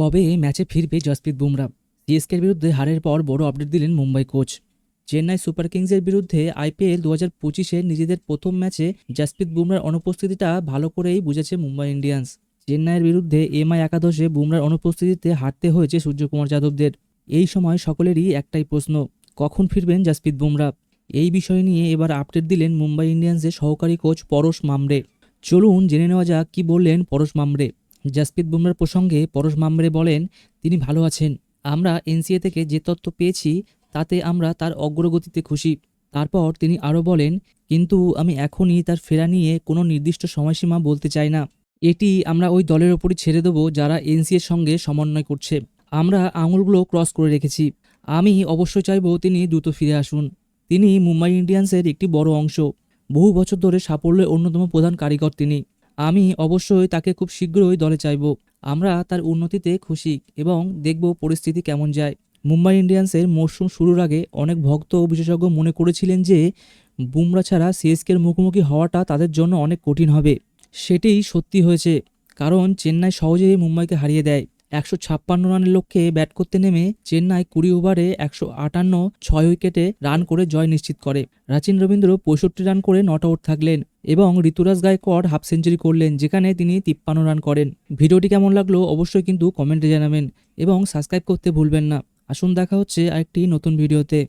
কবে ম্যাচে ফিরবে জসপ্রীত বুমরা? সিএসকের বিরুদ্ধে হারের পর বড় আপডেট দিলেন মুম্বাই কোচ চেন্নাই সুপার কিংসের বিরুদ্ধে আইপিএল দু হাজার পঁচিশে নিজেদের প্রথম ম্যাচে জসপ্রীত বুমরার অনুপস্থিতিটা ভালো করেই বুঝেছে মুম্বাই ইন্ডিয়ান্স। চেন্নাইয়ের বিরুদ্ধে এমআই একাদশে বুমরার অনুপস্থিতিতে হারতে হয়েছে সূর্যকুমার যাদবদের। এই সময় সকলেরই একটাই প্রশ্ন, কখন ফিরবেন জসপ্রীত বুমরা? এই বিষয় নিয়ে এবার আপডেট দিলেন মুম্বাই ইন্ডিয়ান্সের সহকারী কোচ পরশ মামরে। চলুন জেনে নেওয়া যাক কী বললেন পরশ মামরে। জসপ্রীত বুমরার প্রসঙ্গে পরশ মামরে বলেন, তিনি ভালো আছেন। আমরা এনসিএ থেকে যে তথ্য পেয়েছি, তাতে আমরা তার অগ্রগতিতে খুশি। তারপর তিনি আরও বলেন, কিন্তু আমি এখনই তার ফেরা নিয়ে কোনো নির্দিষ্ট সময়সীমা বলতে চাই না। এটি আমরা ওই দলের ওপরই ছেড়ে দেবো যারা এনসিএর সঙ্গে সমন্বয় করছে। আমরা আঙুলগুলো ক্রস করে রেখেছি। আমি অবশ্যই চাইব তিনি দ্রুত ফিরে আসুন। তিনি মুম্বাই ইন্ডিয়ান্সের একটি বড় অংশ। বহু বছর ধরে সাফল্যের অন্যতম প্রধান কারিগর তিনি। আমি অবশ্যই তাকে খুব শীঘ্রই দলে চাইব। আমরা তার উন্নতিতে খুশি এবং দেখব পরিস্থিতি কেমন যায়। মুম্বাই ইন্ডিয়ান্সের মরশুম শুরুর আগে অনেক ভক্ত ও বিশেষজ্ঞ মনে করেছিলেন যে, বুমরা ছাড়া সিএসকের মুখোমুখি হওয়াটা তাদের জন্য অনেক কঠিন হবে। সেটিই সত্যি হয়েছে, কারণ চেন্নাই সহজেই মুম্বাইকে হারিয়ে দেয়। একশো ছাপ্পান্ন রানের লক্ষ্যে ব্যাট করতে নেমে চেন্নাই কুড়ি ওভারে একশো আটান্ন, ছয় উইকেটে রান করে জয় নিশ্চিত করে। রাচিন রবীন্দ্র পঁয়ষট্টি রান করে নট আউট থাকলেন এবং ঋতুরাজ গায়কর হাফ সেঞ্চুরি করলেন, যেখানে তিনি তিপ্পান্ন রান করেন। ভিডিওটি কেমন লাগল অবশ্যই কিন্তু কমেন্টে জানাবেন এবং সাবস্ক্রাইব করতে ভুলবেন না। আসুন দেখা হচ্ছে আরেকটি নতুন ভিডিওতে।